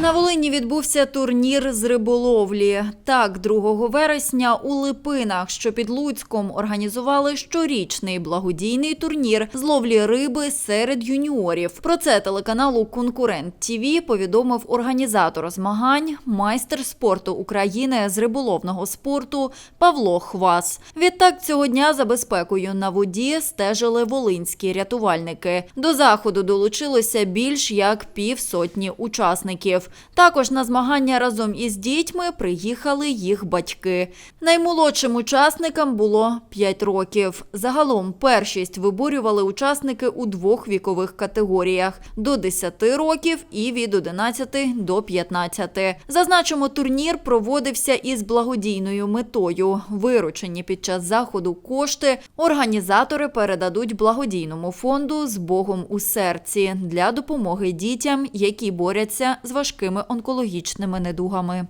На Волині відбувся турнір з риболовлі. Так, 2 вересня у Липинах, що під Луцьком, організували щорічний благодійний турнір з ловлі риби серед юніорів. Про це телеканалу Конкурент ТІВІ повідомив організатор змагань, майстер спорту України з риболовного спорту Павло Хвас. Відтак цього дня за безпекою на воді стежили волинські рятувальники. До заходу долучилося більш як півсотні учасників. Також на змагання разом із дітьми приїхали їх батьки. Наймолодшим учасникам було 5 років. Загалом першість виборювали учасники у двох вікових категоріях до 10 років і від 11 до 15. Зазначимо, турнір проводився із благодійною метою. Виручені під час заходу кошти організатори передадуть благодійному фонду з Богом у серці для допомоги дітям, які борються з важкими онкологічними недугами.